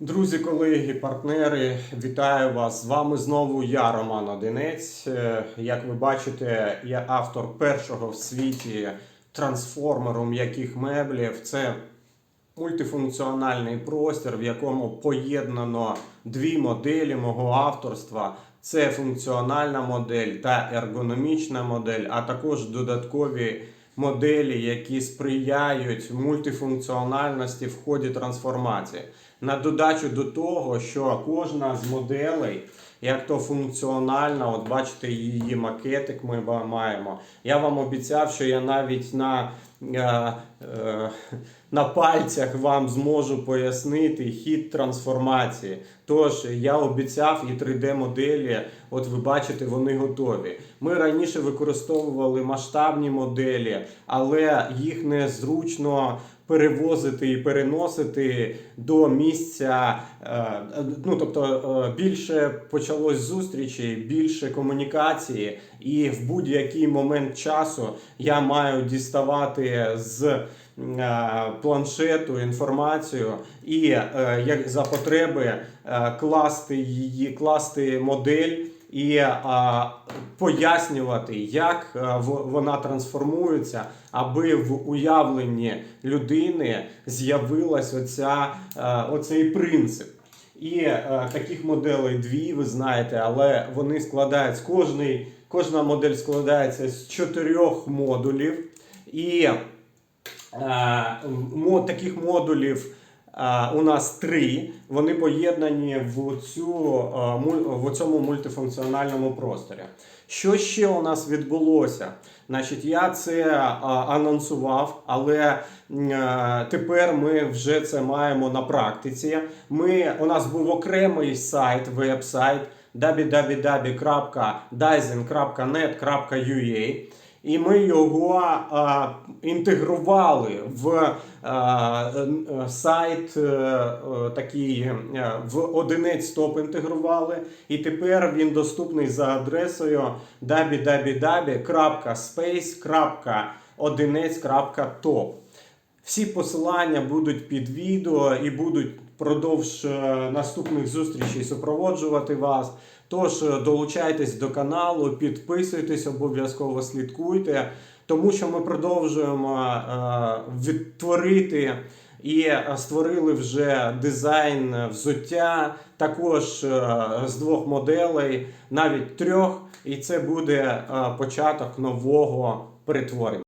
Друзі, колеги, партнери, вітаю вас! З вами знову я, Роман Одинець. Е, Як ви бачите, я автор першого в світі трансформеру м'яких меблів. Це мультифункціональний простір, в якому поєднано дві моделі мого авторства. Це функціональна модель та ергономічна модель, а також додаткові моделі, які сприяють мультифункціональності в ході трансформації. На додачу до того, що кожна з моделей, як то функціональна, от бачите, її макетик ми маємо. Я вам обіцяв, що я навіть на, е, е, на пальцях вам зможу пояснити хід трансформації. Тож я обіцяв і 3D-моделі, от ви бачите, вони готові. Ми раніше використовували масштабні моделі, але їх незручно перевозити і переносити до місця. е, Ну тобто е, більше почалось зустрічей, більше комунікації, і в будь-який момент часу я маю діставати з е, планшету інформацію і як за потреби класти її, класти модель і а, пояснювати, як е, вона трансформується, аби в уявленні людини з'явилась оця, е, оцей принцип. І е, таких моделей дві, ви знаєте, але вони складаються кожний, кожна модель складається з чотирьох модулів. І е, мо, таких модулів е, у нас три. Вони поєднані в, цю, в цьому мультифункціональному просторі. Що ще у нас відбулося? Значить, я це анонсував, але тепер ми вже це маємо на практиці. Ми, у нас був окремий сайт, веб-сайт www.dyson.net.ua і ми його а, інтегрували в а, е, сайт е, е, такий е, в одинець топ інтегрували. І тепер він доступний за адресою www.space.одинець.top. Всі посилання будуть під відео і будуть впродовж е, наступних зустрічей супроводжувати вас. Тож е, долучайтесь до каналу, підписуйтесь, обов'язково слідкуйте, тому що ми продовжуємо е, відтворити і створили вже дизайн взуття, також з двох моделей, навіть трьох. І це буде початок нового перетворення.